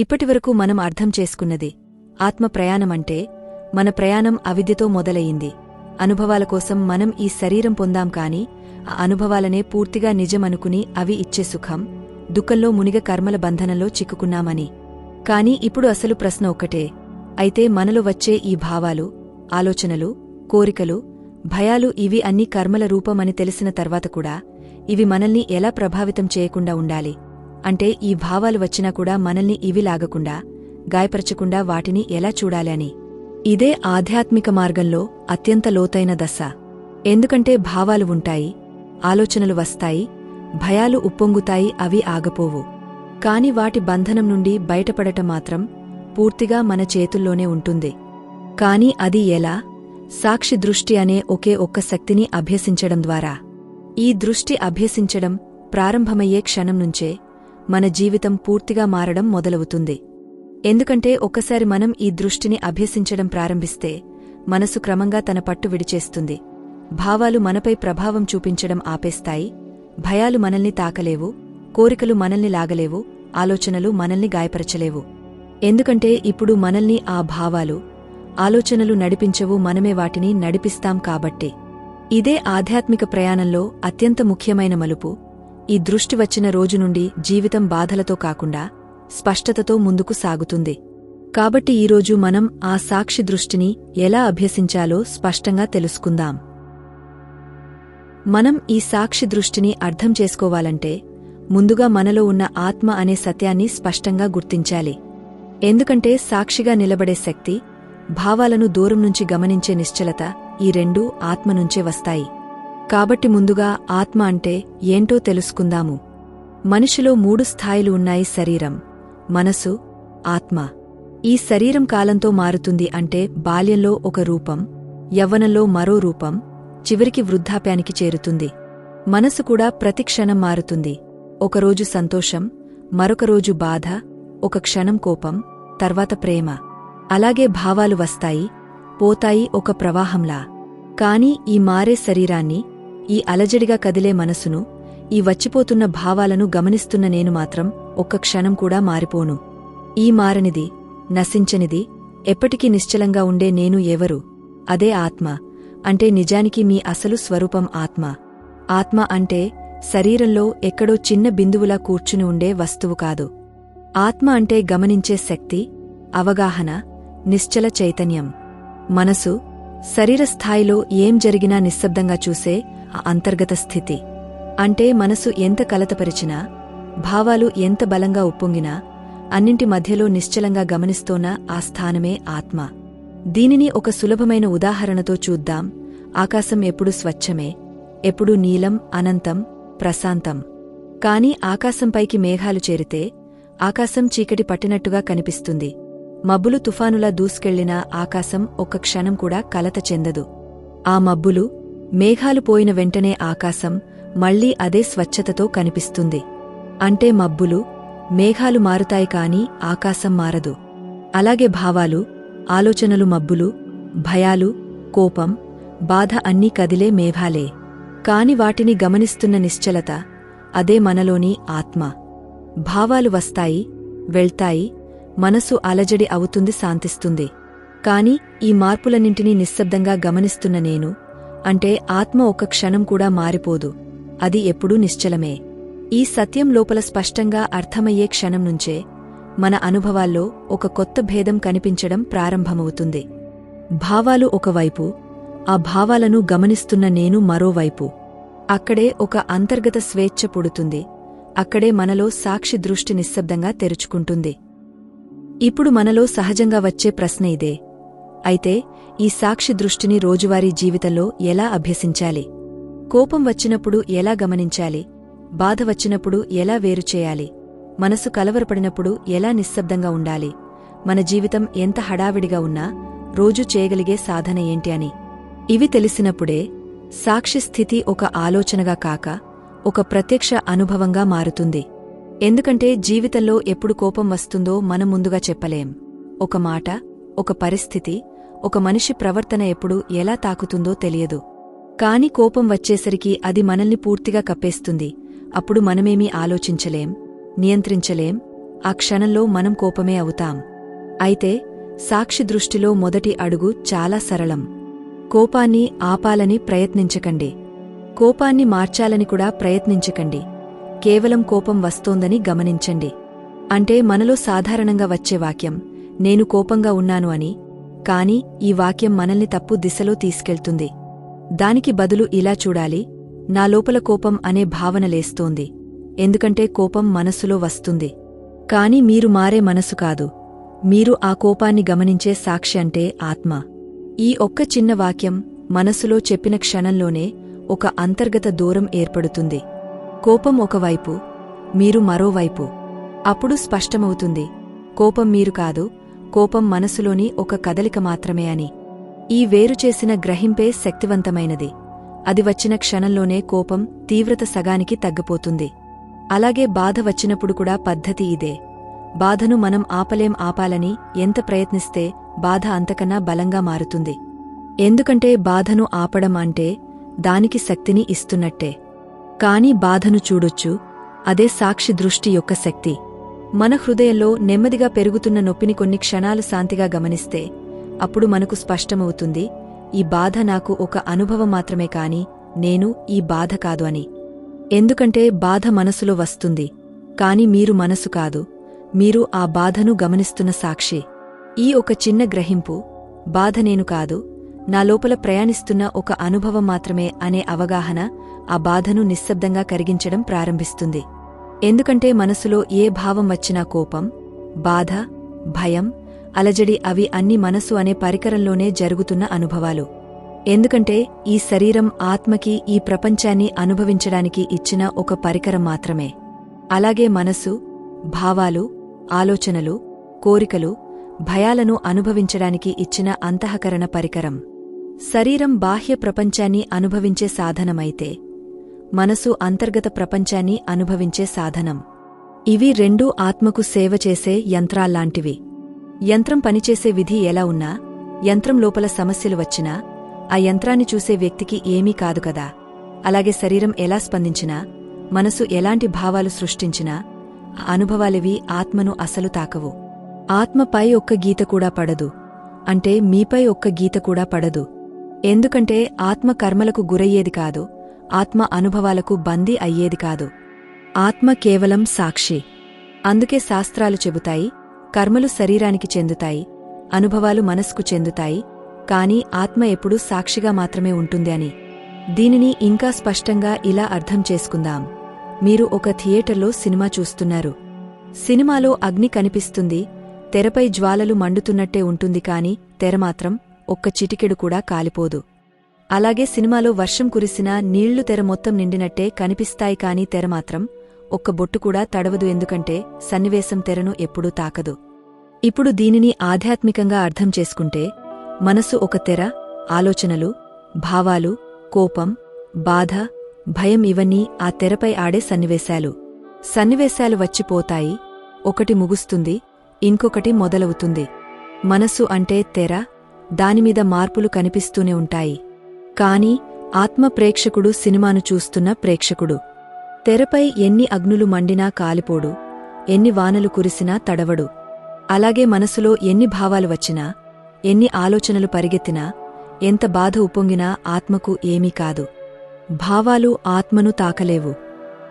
ఇప్పటివరకు మనం అర్థం చేసుకున్నది ఆత్మ ప్రయాణమంటే మన ప్రయాణం అవిద్యతో మొదలయింది అనుభవాల కోసం మనం ఈ శరీరం పొందాం కాని ఆ అనుభవాలనే పూర్తిగా నిజమనుకుని అవి ఇచ్చే సుఖం దుఃఖంలో మునిగ కర్మల బంధనంలో చిక్కుకున్నామని. కాని ఇప్పుడు అసలు ప్రశ్న ఒక్కటే. అయితే మనలో వచ్చే ఈ భావాలు ఆలోచనలు కోరికలు భయాలు ఇవి అన్ని కర్మల రూపమని తెలిసిన తర్వాత కూడా ఇవి మనల్ని ఎలా ప్రభావితం చేయకుండా ఉండాలి? అంటే ఈ భావాలు వచ్చినా కూడా మనల్ని ఇవి లాగకుండా గాయపరచకుండా వాటిని ఎలా చూడాలి అని. ఇదే ఆధ్యాత్మిక మార్గంలో అత్యంత లోతైన దశ. ఎందుకంటే భావాలు ఉంటాయి ఆలోచనలు వస్తాయి భయాలు ఉప్పొంగుతాయి అవి ఆగపోవు. కాని వాటి బంధనం నుండి బయటపడటం మాత్రం పూర్తిగా మన చేతుల్లోనే ఉంటుంది. కాని అది ఎలా? సాక్షి దృష్టి అనే ఒకే ఒక్క శక్తిని అభ్యసించడం ద్వారా. ఈ దృష్టి అభ్యసించడం ప్రారంభమయ్యే క్షణం నుంచే మన జీవితం పూర్తిగా మారడం మొదలవుతుంది. ఎందుకంటే ఒక్కసారి మనం ఈ దృష్టిని అభ్యసించడం ప్రారంభిస్తే మనసు క్రమంగా తన పట్టు విడిచేస్తుంది. భావాలు మనపై ప్రభావం చూపించడం ఆపేస్తాయి. భయాలు మనల్ని తాకలేవు. కోరికలు మనల్ని లాగలేవు. ఆలోచనలు మనల్ని గాయపరచలేవు. ఎందుకంటే ఇప్పుడు మనల్ని ఆ భావాలు ఆలోచనలు నడిపించవు. మనమే వాటిని నడిపిస్తాం కాబట్టి. ఇదే ఆధ్యాత్మిక ప్రయాణంలో అత్యంత ముఖ్యమైన మలుపు. ఈ దృష్టి వచ్చిన రోజు నుండి జీవితం బాధలతో కాకుండా స్పష్టతతో ముందుకు సాగుతుంది. కాబట్టి ఈరోజు మనం ఆ సాక్షి దృష్టిని ఎలా అభ్యసించాలో స్పష్టంగా తెలుసుకుందాం. మనం ఈ సాక్షి దృష్టిని అర్థం చేసుకోవాలంటే ముందుగా మనలో ఉన్న ఆత్మ అనే సత్యాన్ని స్పష్టంగా గుర్తించాలి. ఎందుకంటే సాక్షిగా నిలబడే శక్తి భావాలను దూరం నుంచి గమనించే నిశ్చలత ఈ రెండూ ఆత్మ నుంచే వస్తాయి. కాబట్టి ముందుగా ఆత్మ అంటే ఏంటో తెలుసుకుందాము. మనిషిలో మూడు స్థాయిలు ఉన్నాయి శరీరం మనసు ఆత్మ. ఈ శరీరం కాలంతో మారుతుంది అంటే బాల్యంలో ఒక రూపం యవ్వనంలో మరో రూపం చివరికి వృద్ధాప్యానికి చేరుతుంది. మనసు కూడా ప్రతిక్షణం మారుతుంది. ఒకరోజు సంతోషం మరొక రోజు బాధ ఒక క్షణం కోపం తర్వాత ప్రేమ. అలాగే భావాలు వస్తాయి పోతాయి ఒక ప్రవాహంలా. కాని ఈ మారే శరీరాన్ని ఈ అలజడిగా కదిలే మనసును ఈ వచ్చిపోతున్న భావాలను గమనిస్తున్న నేను మాత్రం ఒక్క క్షణం కూడా మారిపోను. ఈ మారనిది నశించనిది ఎప్పటికీ నిశ్చలంగా ఉండే నేను ఎవరు? అదే ఆత్మ. అంటే నిజానికి మీ అసలు స్వరూపం ఆత్మ. ఆత్మ అంటే శరీరంలో ఎక్కడో చిన్న బిందువులా కూర్చుని ఉండే వస్తువు కాదు. ఆత్మ అంటే గమనించే శక్తి అవగాహన నిశ్చల చైతన్యం. మనసు శరీర స్థాయిలో ఏం జరిగినా నిశ్శబ్దంగా చూసే ఆ అంతర్గత స్థితి. అంటే మనసు ఎంత కలతపరిచినా భావాలు ఎంత బలంగా ఉప్పొంగినా అన్నింటి మధ్యలో నిశ్చలంగా గమనిస్తోన్న ఆ స్థానమే ఆత్మ. దీనిని ఒక సులభమైన ఉదాహరణతో చూద్దాం. ఆకాశం ఎప్పుడు స్వచ్ఛమే ఎప్పుడు నీలం అనంతం ప్రశాంతం. కాని ఆకాశంపైకి మేఘాలు చేరితే ఆకాశం చీకటి పట్టినట్టుగా కనిపిస్తుంది. మబ్బులు తుఫానులా దూసుకెళ్ళినా ఆకాశం ఒక్క క్షణం కూడా కలత చెందదు. ఆ మబ్బులు మేఘాలు పోయిన వెంటనే ఆకాశం మళ్ళీ అదే స్వచ్ఛతతో కనిపిస్తుంది. అంటే మబ్బులు మేఘాలు మారుతాయి కాని ఆకాశం మారదు. అలాగే భావాలు ఆలోచనలు మబ్బులు భయాలు కోపం బాధ అన్నీ కదిలే మేఘాలే. కాని వాటిని గమనిస్తున్న నిశ్చలత అదే మనలోని ఆత్మ. భావాలు వస్తాయి వెళ్తాయి మనసు అలజడి అవుతుంది శాంతిస్తుంది. కాని ఈ మార్పులన్నింటినీ నిశ్శబ్దంగా గమనిస్తున్న నేను అంటే ఆత్మ ఒక క్షణం కూడా మారిపోదు. అది ఎప్పుడూ నిశ్చలమే. ఈ సత్యం లోపల స్పష్టంగా అర్థమయ్యే క్షణం నుంచే మన అనుభవాల్లో ఒక కొత్త భేదం కనిపించడం ప్రారంభమవుతుంది. భావాలు ఒకవైపు ఆ భావాలను గమనిస్తున్న నేను మరోవైపు. అక్కడే ఒక అంతర్గత స్వేచ్ఛ పుడుతుంది. అక్కడే మనలో సాక్షి దృష్టి నిశ్శబ్దంగా తెరుచుకుంటుంది. ఇప్పుడు మనలో సహజంగా వచ్చే ప్రశ్న ఇదే. అయితే ఈ సాక్షి దృష్టిని రోజువారీ జీవితంలో ఎలా అభ్యసించాలి? కోపం వచ్చినప్పుడు ఎలా గమనించాలి? బాధ వచ్చినప్పుడు ఎలా వేరుచేయాలి మనసు కలవరపడినప్పుడు ఎలా నిశ్శబ్దంగా ఉండాలి? మన జీవితం ఎంత హడావిడిగా ఉన్నా రోజు చేయగలిగే సాధన ఏంటి అని. ఇవి తెలిసినప్పుడే సాక్షి స్థితి ఒక ఆలోచనగా కాక ఒక ప్రత్యక్ష అనుభవంగా మారుతుంది. ఎందుకంటే జీవితంలో ఎప్పుడు కోపం వస్తుందో మనం ముందుగా చెప్పలేం. ఒక మాట ఒక పరిస్థితి ఒక మనిషి ప్రవర్తన ఎప్పుడు ఎలా తాకుతుందో తెలియదు. కాని కోపం వచ్చేసరికి అది మనల్ని పూర్తిగా కప్పేస్తుంది. అప్పుడు మనమేమీ ఆలోచించలేం నియంత్రించలేం ఆ క్షణంలో మనం కోపమే అవుతాం. అయితే సాక్షి దృష్టిలో మొదటి అడుగు చాలా సరళం. కోపాన్ని ఆపాలని ప్రయత్నించకండి. కోపాన్ని మార్చాలని కూడా ప్రయత్నించకండి. కేవలం కోపం వస్తోందని గమనించండి. అంటే మనలో సాధారణంగా వచ్చే వాక్యం నేను కోపంగా ఉన్నాను అని కాని ఈ వాక్యం మనల్ని తప్పు దిశలో తీసుకెళ్తుంది. దానికి బదులు ఇలా చూడాలి నా లోపల కోపం అనే భావన లేస్తోంది ఎందుకంటే కోపం మనసులో వస్తుంది. కాని మీరు మారే మనసు కాదు మీరు ఆ కోపాన్ని గమనించే సాక్షి అంటే ఆత్మ. ఈ ఒక్క చిన్న వాక్యం మనసులో చెప్పిన క్షణంలోనే ఒక అంతర్గత దూరం ఏర్పడుతుంది. కోపం ఒకవైపు మీరు మరోవైపు. అప్పుడు స్పష్టమవుతుంది కోపం మీరు కాదు కోపం మనసులోని ఒక కదలిక మాత్రమే అని. ఈ వేరుచేసిన గ్రహింపే శక్తివంతమైనది. అది వచ్చిన క్షణంలోనే కోపం తీవ్రత సగానికి తగ్గిపోతుంది. అలాగే బాధ వచ్చినప్పుడు కూడా పద్ధతి ఇదే. బాధను మనం ఆపలేం ఆపాలని ఎంత ప్రయత్నిస్తే బాధ అంతకన్నా బలంగా మారుతుంది. ఎందుకంటే బాధను ఆపడం అంటే దానికి శక్తిని ఇస్తున్నట్టే. కాని బాధను చూడొచ్చు. అదే సాక్షి దృష్టి యొక్క శక్తి. మన హృదయంలో నెమ్మదిగా పెరుగుతున్న నొప్పిని కొన్ని క్షణాలు శాంతిగా గమనిస్తే అప్పుడు మనకు స్పష్టమవుతుంది ఈ బాధ నాకు ఒక అనుభవం మాత్రమే కాని నేను ఈ బాధ కాదు అని. ఎందుకంటే బాధ మనసులో వస్తుంది కాని మీరు మనసు కాదు మీరు ఆ బాధను గమనిస్తున్న సాక్షి. ఈ ఒక చిన్న గ్రహింపు బాధ నేను కాదు నా లోపల ప్రయాణిస్తున్న ఒక అనుభవం మాత్రమే అనే అవగాహన ఆ బాధను నిశ్శబ్దంగా కరిగించడం ప్రారంభిస్తుంది. ఎందుకంటే మనసులో ఏ భావం వచ్చినా కోపం బాధ భయం అలజడి అవి అన్ని మనసు అనే పరికరంలోనే జరుగుతున్న అనుభవాలు. ఎందుకంటే ఈ శరీరం ఆత్మకి ఈ ప్రపంచాన్ని అనుభవించడానికి ఇచ్చిన ఒక పరికరం మాత్రమే. అలాగే మనసు భావాలు ఆలోచనలు కోరికలు భయాలను అనుభవించడానికి ఇచ్చిన అంతఃకరణ పరికరం. శరీరం బాహ్య ప్రపంచాన్ని అనుభవించే సాధనమైతే మనసు అంతర్గత ప్రపంచాన్ని అనుభవించే సాధనం. ఇవి రెండూ ఆత్మకు సేవ చేసే యంత్రాల్లాంటివి. యంత్రం పనిచేసే విధి ఎలా ఉన్నా యంత్రం లోపల సమస్యలు వచ్చినా ఆ యంత్రాన్ని చూసే వ్యక్తికి ఏమీ కాదు కదా. అలాగే శరీరం ఎలా స్పందించినా మనసు ఎలాంటి భావాలు సృష్టించినా అనుభవాలివి ఆత్మను అసలు తాకవు. ఆత్మపై ఒక్క గీత కూడా పడదు. అంటే మీపై ఒక్క గీత కూడా పడదు. ఎందుకంటే ఆత్మ కర్మలకు గురయ్యేది కాదు ఆత్మ అనుభవాలకు బందీ అయ్యేది కాదు. ఆత్మ కేవలం సాక్షి. అందుకే శాస్త్రాలు చెబుతాయి కర్మలు శరీరానికి చెందుతాయి అనుభవాలు మనస్కు చెందుతాయి కాని ఆత్మ ఎప్పుడూ సాక్షిగా మాత్రమే ఉంటుంది అని. దీనిని ఇంకా స్పష్టంగా ఇలా అర్థం చేసుకుందాం. మీరు ఒక థియేటర్లో సినిమా చూస్తున్నారు. సినిమాలో అగ్ని కనిపిస్తుంది తెరపై జ్వాలలు మండుతున్నట్టే ఉంటుంది కాని తెర మాత్రం ఒక్క చిటికెడు కూడా కాలిపోదు. అలాగే సినిమాలో వర్షం కురిసినా నీళ్ళు తెర మొత్తం నిండినట్టే కనిపిస్తాయి కాని తెర మాత్రం ఒక్క బొట్టు కూడా తడవదు ఎందుకంటే సన్నివేశం తెరను ఎప్పుడూ తాకదు. ఇప్పుడు దీనిని ఆధ్యాత్మికంగా అర్థం చేసుకుంటే మనసు ఒక తెర ఆలోచనలు భావాలు కోపం బాధ భయం ఇవన్నీ ఆ తెరపై ఆడే సన్నివేశాలు. సన్నివేశాలు వచ్చిపోతాయి ఒకటి ముగుస్తుంది ఇంకొకటి మొదలవుతుంది. మనసు అంటే తెర దానిమీద మార్పులు కనిపిస్తూనే ఉంటాయి. కాని ఆత్మ ప్రేక్షకుడు సినిమాను చూస్తున్న ప్రేక్షకుడు. తెరపై ఎన్ని అగ్నులు మండినా కాలిపోడు ఎన్ని వానలు కురిసినా తడవడు. అలాగే మనసులో ఎన్ని భావాలు వచ్చినా ఎన్ని ఆలోచనలు పరిగెత్తినా ఎంత బాధ ఉప్పొంగినా ఆత్మకు ఏమీ కాదు. భావాలు ఆత్మను తాకలేవు.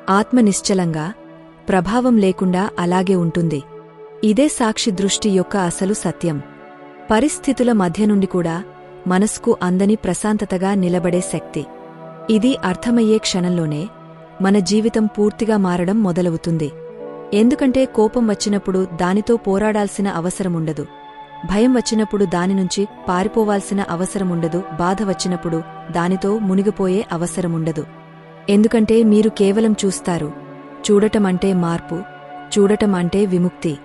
ఆత్మ నిశ్చలంగా ప్రభావం లేకుండా అలాగే ఉంటుంది. ఇదే సాక్షి దృష్టి యొక్క అసలు సత్యం. పరిస్థితుల మధ్య నుండి కూడా మనస్కు అందని ప్రశాంతతగా నిలబడే శక్తి. ఇది అర్థమయ్యే క్షణంలోనే మన జీవితం పూర్తిగా మారడం మొదలవుతుంది. ఎందుకంటే కోపం వచ్చినప్పుడు దానితో పోరాడాల్సిన అవసరముండదు. భయం వచ్చినప్పుడు దానినుంచి పారిపోవాల్సిన అవసరముండదు. బాధ వచ్చినప్పుడు దానితో మునిగిపోయే అవసరముండదు. ఎందుకంటే మీరు కేవలం చూస్తారు. చూడటమంటే మార్పు. చూడటం అంటే విముక్తి.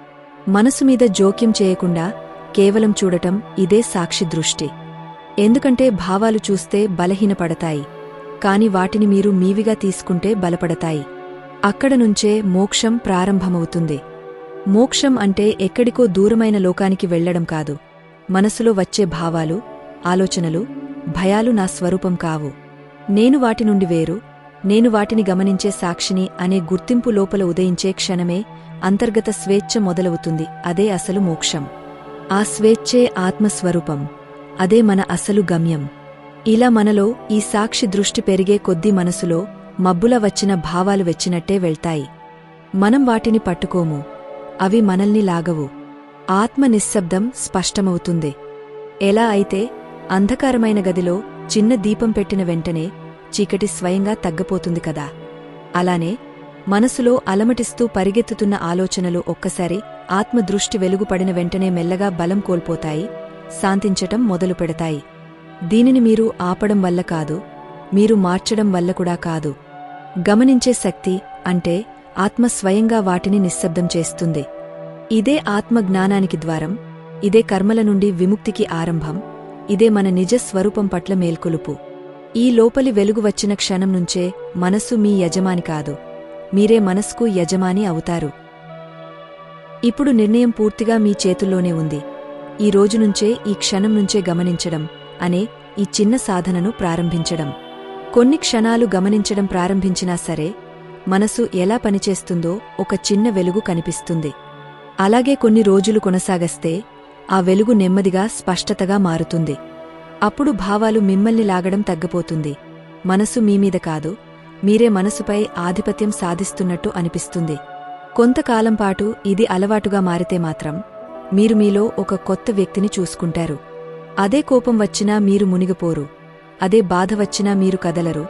మనసు మీద జోక్యం చేయకుండా కేవలం చూడటం ఇదే సాక్షి దృష్టి. ఎందుకంటే భావాలు చూస్తే బలహీనపడతాయి కాని వాటిని మీరు మీవిగా తీసుకుంటే బలపడతాయి. అక్కడ నుంచే మోక్షం ప్రారంభమవుతుంది. మోక్షం అంటే ఎక్కడికో దూరమైన లోకానికి వెళ్ళడం కాదు. మనసులో వచ్చే భావాలు ఆలోచనలు భయాలు నా స్వరూపం కావు. నేను వాటి నుండి వేరు నేను వాటిని గమనించే సాక్షిని అనే గుర్తింపు లోపల ఉదయించే క్షణమే అంతర్గత స్వేచ్ఛ మొదలవుతుంది. అదే అసలు మోక్షం. ఆ స్వేచ్ఛే ఆత్మస్వరూపం. అదే మన అసలు గమ్యం. ఇలా మనలో ఈ సాక్షి దృష్టి పెరిగే కొద్దీ మనసులో మబ్బుల వచ్చిన భావాలు వెచ్చినట్టే వెళ్తాయి. మనం వాటిని పట్టుకోము. అవి మనల్ని లాగవు. ఆత్మ నిశ్శబ్దం స్పష్టమవుతుంది. ఎలా అయితే అంధకారమైన గదిలో చిన్న దీపం పెట్టిన వెంటనే చీకటి స్వయంగా తగ్గపోతుంది కదా. అలానే మనసులో అలమటిస్తూ పరిగెత్తుతున్న ఆలోచనలు ఒక్కసారి ఆత్మదృష్టి వెలుగుపడిన వెంటనే మెల్లగా బలం కోల్పోతాయి. శాంతించటం మొదలు పెడతాయి. దీనిని మీరు ఆపడం వల్ల కాదు మీరు మార్చడం వల్ల కూడా కాదు. గమనించే శక్తి అంటే ఆత్మ స్వయంగా వాటిని నిశ్శబ్దం చేస్తుంది. ఇదే ఆత్మ జ్ఞానానికి ద్వారం ఇదే కర్మల నుండి విముక్తికి ఆరంభం ఇదే మన నిజ స్వరూపం పట్ల మేల్కొలుపు. ఈ లోపలి వెలుగు వచ్చిన క్షణం నుంచే మనసు మీ యజమాని కాదు మీరే మనస్కు యజమాని అవుతారు. ఇప్పుడు నిర్ణయం పూర్తిగా మీ చేతుల్లోనే ఉంది. ఈ రోజు నుంచే ఈ క్షణం నుంచే గమనించడం అనే ఈ చిన్న సాధనను ప్రారంభించడం. కొన్ని క్షణాలు గమనించడం ప్రారంభించినా సరే మనసు ఎలా పనిచేస్తుందో ఒక చిన్న వెలుగు కనిపిస్తుంది. అలాగే కొన్ని రోజులు కొనసాగస్తే ఆ వెలుగు నెమ్మదిగా స్పష్టతగా మారుతుంది. అప్పుడు భావాలు మిమ్మల్ని లాగడం తగ్గిపోతుంది. మనసు మీమీద కాదు మీరే మనసుపై ఆధిపత్యం సాధిస్తున్నట్టు అనిపిస్తుంది. కొంతకాలంపాటు ఇది అలవాటుగా మారితే మాత్రం మీరు మీలో ఒక కొత్త వ్యక్తిని చూసుకుంటారు. అదే కోపం వచ్చినా మీరు మునిగిపోరు. అదే బాధ వచ్చినా మీరు కదలరు.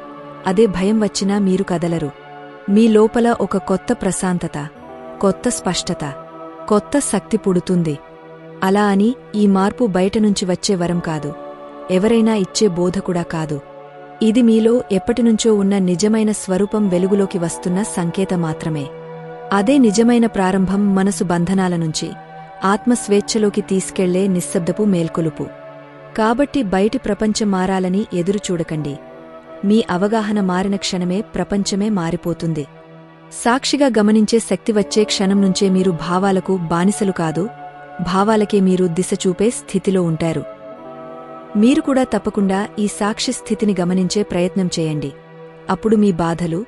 అదే భయం వచ్చినా మీరు కదలరు. మీ లోపల ఒక కొత్త ప్రశాంతత కొత్త స్పష్టత కొత్త శక్తి పుడుతుంది. అలా అని ఈ మార్పు బయట నుంచి వచ్చే వరం కాదు. ఎవరైనా ఇచ్చే బోధ కూడా కాదు. ఇది మీలో ఎప్పటినుంచో ఉన్న నిజమైన స్వరూపం వెలుగులోకి వస్తున్న సంకేత మాత్రమే. అదే నిజమైన ప్రారంభం మనసు బంధనాల నుంచి. ఆత్మస్వేచ్ఛలోకి తీసుకెళ్ళే నిశ్శబ్దపు మేల్కొలుపు. కాబట్టి బయటి ప్రపంచం మారాలని ఎదురు చూడకండి. మీ అవగాహన మారిన క్షణమే ప్రపంచమే మారిపోతుంది. సాక్షిగా గమనించే శక్తి వచ్చే క్షణం నుంచే మీరు భావాలకు బానిసలు కాదు భావాలకే మీరు దిశ చూపే స్థితిలో ఉంటారు. మీరు కూడా తప్పకుండా ఈ సాక్షి స్థితిని గమనించే ప్రయత్నం చేయండి. అప్పుడు మీ బాధలు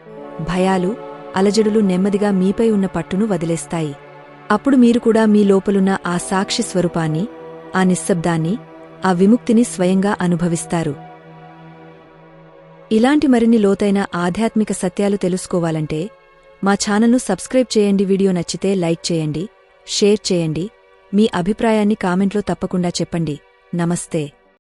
భయాలు అలజడులు నెమ్మదిగా మీపై ఉన్న పట్టును వదిలేస్తాయి. అప్పుడు మీరు కూడా మీ లోపలున్న ఆ సాక్షి స్వరూపాన్ని ఆ నిశ్శబ్దాన్ని ఆ విముక్తిని స్వయంగా అనుభవిస్తారు. ఇలాంటి మరిన్ని లోతైన ఆధ్యాత్మిక సత్యాలు తెలుసుకోవాలంటే మా ఛానల్ను సబ్స్క్రైబ్ చేయండి వీడియో నచ్చితే లైక్ చేయండి షేర్ చేయండి మీ అభిప్రాయాన్ని కామెంట్లో తప్పకుండా చెప్పండి. నమస్తే.